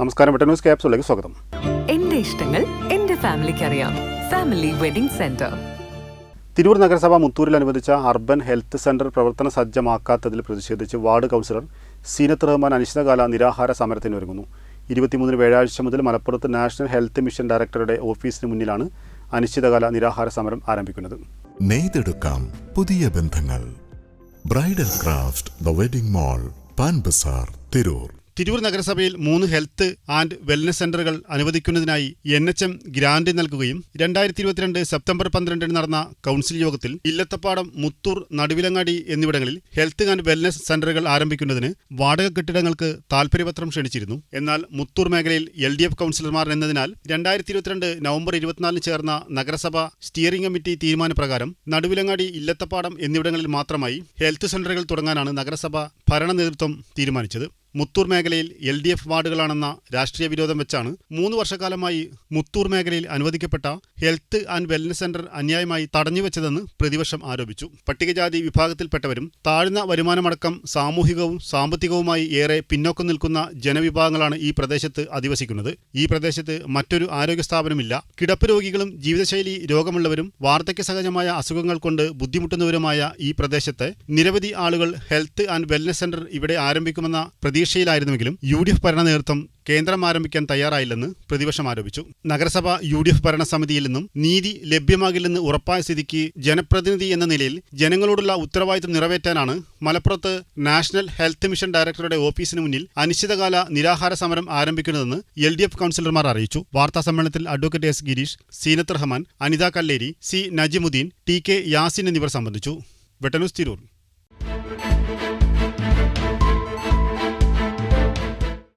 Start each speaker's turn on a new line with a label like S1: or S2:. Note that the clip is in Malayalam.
S1: നമസ്കാരം ന്യൂസ് ക്യാപ്സിലേക്ക് സ്വാഗതം.
S2: എന്റെ ഇഷ്ടങ്ങൾ എന്റെ ഫാമിലിക്ക് അറിയാം ഫാമിലി വെഡിംഗ് സെന്റർ.
S1: തിരൂർ നഗരസഭ മുത്തൂരിൽ അനുവദിച്ച അർബൻ ഹെൽത്ത് സെന്റർ പ്രവർത്തന സജ്ജമാക്കാത്തതിൽ പ്രതിഷേധിച്ച് വാർഡ് കൗൺസിലർ സീനത്ത് റഹ്മാൻ അനിശ്ചിതകാല നിരാഹാര സമരത്തിനൊരുങ്ങുന്നു ഇരുപത്തിമൂന്നിന് വ്യാഴാഴ്ച മുതൽ മലപ്പുറത്ത് നാഷണൽ ഹെൽത്ത് മിഷൻ ഡയറക്ടറുടെ ഓഫീസിന് മുന്നിലാണ് അനിശ്ചിതകാല നിരാഹാര സമരം ആരംഭിക്കുന്നത്.
S3: നെയ്തെടുക്കാം പുതിയ ബന്ധങ്ങൾ. Bridal craft the wedding mall Pan Bazaar Tirur.
S1: Tirur നഗരസഭയിൽ മൂന്ന് ഹെൽത്ത് ആൻഡ് വെൽനസ് സെന്ററുകൾ അനുവദിക്കുന്നതിനായി എൻ എച്ച് എം ഗ്രാന്റ് നൽകുകയും രണ്ടായിരത്തി ഇരുപത്തിരണ്ട് സെപ്റ്റംബർ പന്ത്രണ്ടിന് നടന്ന കൗൺസിൽ യോഗത്തിൽ ഇല്ലത്തപ്പാടം മുത്തൂർ നടുവിലങ്ങാടി എന്നിവിടങ്ങളിൽ ഹെൽത്ത് ആൻഡ് വെൽനസ് സെന്ററുകൾ ആരംഭിക്കുന്നതിന് വാടക കെട്ടിടങ്ങൾക്ക് താൽപര്യപത്രം ക്ഷണിച്ചിരുന്നു. എന്നാൽ മുത്തൂർ മേഖലയിൽ എൽ ഡി എഫ് കൗൺസിലർമാർ എന്നതിനാൽ രണ്ടായിരത്തി ഇരുപത്തിരണ്ട് നവംബർ ഇരുപത്തിനാലിന് ചേർന്ന നഗരസഭ സ്റ്റിയറിംഗ് കമ്മിറ്റി തീരുമാനപ്രകാരം നടുവിലങ്ങാടി ഇല്ലത്തപ്പാടം എന്നിവിടങ്ങളിൽ മാത്രമായി ഹെൽത്ത് സെന്ററുകൾ തുടങ്ങാനാണ് നഗരസഭ ഭരണ നേതൃത്വം തീരുമാനിച്ചത്. മുത്തൂർ മേഖലയിൽ എൽ ഡി എഫ് വാർഡുകളാണെന്ന രാഷ്ട്രീയ വിരോധം വെച്ചാണ് മൂന്ന് വർഷക്കാലമായി മുത്തൂർ മേഖലയിൽ അനുവദിക്കപ്പെട്ട ഹെൽത്ത് ആൻഡ് വെൽനസ് സെന്റർ അന്യായമായി തടഞ്ഞുവെച്ചതെന്ന് പ്രതിപക്ഷം ആരോപിച്ചു. പട്ടികജാതി വിഭാഗത്തിൽപ്പെട്ടവരും താഴ്ന്ന വരുമാനമടക്കം സാമൂഹികവും സാമ്പത്തികവുമായി ഏറെ പിന്നോക്കം നിൽക്കുന്ന ജനവിഭാഗങ്ങളാണ് ഈ പ്രദേശത്ത് അധിവസിക്കുന്നത്. ഈ പ്രദേശത്ത് മറ്റൊരു ആരോഗ്യ സ്ഥാപനമില്ല. കിടപ്പ് രോഗികളും ജീവിതശൈലി രോഗമുള്ളവരും വാർദ്ധക്യ സഹജമായ അസുഖങ്ങൾ കൊണ്ട് ബുദ്ധിമുട്ടുന്നവരുമായ ഈ പ്രദേശത്തെ നിരവധി ആളുകൾ ഹെൽത്ത് ആൻഡ് വെൽനസ് സെന്റർ ഇവിടെ ആരംഭിക്കുമെന്ന പ്രതീക്ഷയിലായിരുന്നുവെങ്കിലും യു ഡി എഫ് ഭരണ നേതൃത്വം കേന്ദ്രം ആരംഭിക്കാൻ തയ്യാറായില്ലെന്ന് പ്രതിപക്ഷം ആരോപിച്ചു. നഗരസഭ യു ഡി എഫ് ഭരണസമിതിയിൽ നിന്നും നീതി ലഭ്യമാകില്ലെന്ന് ഉറപ്പായ സ്ഥിതിക്ക് ജനപ്രതിനിധി എന്ന നിലയിൽ ജനങ്ങളോടുള്ള ഉത്തരവാദിത്തം നിറവേറ്റാനാണ് മലപ്പുറത്ത് നാഷണൽ ഹെൽത്ത് മിഷൻ ഡയറക്ടറുടെ ഓഫീസിന് മുന്നിൽ അനിശ്ചിതകാല നിരാഹാര സമരം ആരംഭിക്കുന്നതെന്ന് എൽ ഡി എഫ് കൗൺസിലർമാർ അറിയിച്ചു. വാർത്താ സമ്മേളനത്തിൽ advocate S Girish Seenath Rahman Anitha Kalleri C Najimuddin T K Yasin എന്നിവർ സംബന്ധിച്ചു. വെട്ടനൂസ് തിരൂർ.